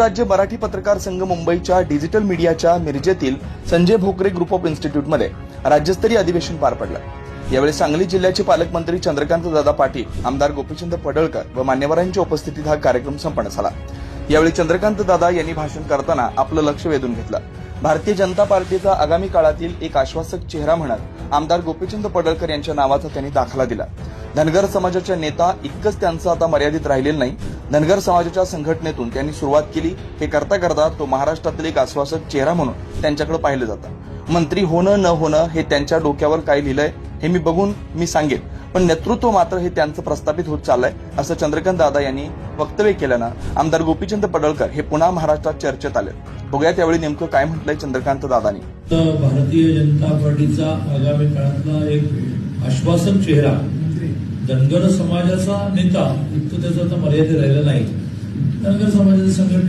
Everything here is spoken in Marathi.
राज्य मराठी पत्रकार संघ मुंबईच्या डिजिटल मीडियाच्या मिरजेतील संजय भोकरे ग्रुप ऑफ इन्स्टिट्यूटमध्ये राज्यस्तरीय अधिवेशन पार पडलं. यावेळी सांगली जिल्ह्याचे पालकमंत्री चंद्रकांत दादा पाटील आमदार गोपीचंद पडळकर व मान्यवरांच्या उपस्थितीत हा कार्यक्रम संपन्न झाला. यावेळी चंद्रकांत दादा यांनी भाषण करताना आपलं लक्ष वेधून घेतलं. भारतीय जनता पार्टीचा आगामी काळातील एक आश्वासक चेहरा म्हणत आमदार गोपीचंद पडळकर यांच्या नावाचा त्यांनी दाखला दिला. धनगर समाजाच्या नेता इतकंच त्यांचं आता मर्यादित राहिलेलं नाही धनगर समाजाच्या संघटनेतून त्यांनी सुरुवात केली. हे करता करता तो महाराष्ट्रातील एक आश्वासक चेहरा म्हणून त्यांच्याकडे पाहिलं जातं मंत्री होणं न होणं हे त्यांच्या डोक्यावर काय लिहिलंय हे मी बघून मी सांगेन पण नेतृत्व मात्र हे त्यांचं प्रस्थापित होत चाललंय असं चंद्रकांत दादा यांनी वक्तव्य केल्यानं आमदार गोपीचंद पडळकर हे पुन्हा महाराष्ट्रात चर्चेत आले. बघूया त्यावेळी नेमकं काय म्हटलंय चंद्रकांत दादानी. भारतीय जनता पार्टीचा आगामी काळातला एक आश्वासक चेहरा धनगर समाजाचा नेता इतकं त्याचं आता मर्यादित राहिलं नाही. धनगर समाजाचे संघटनेत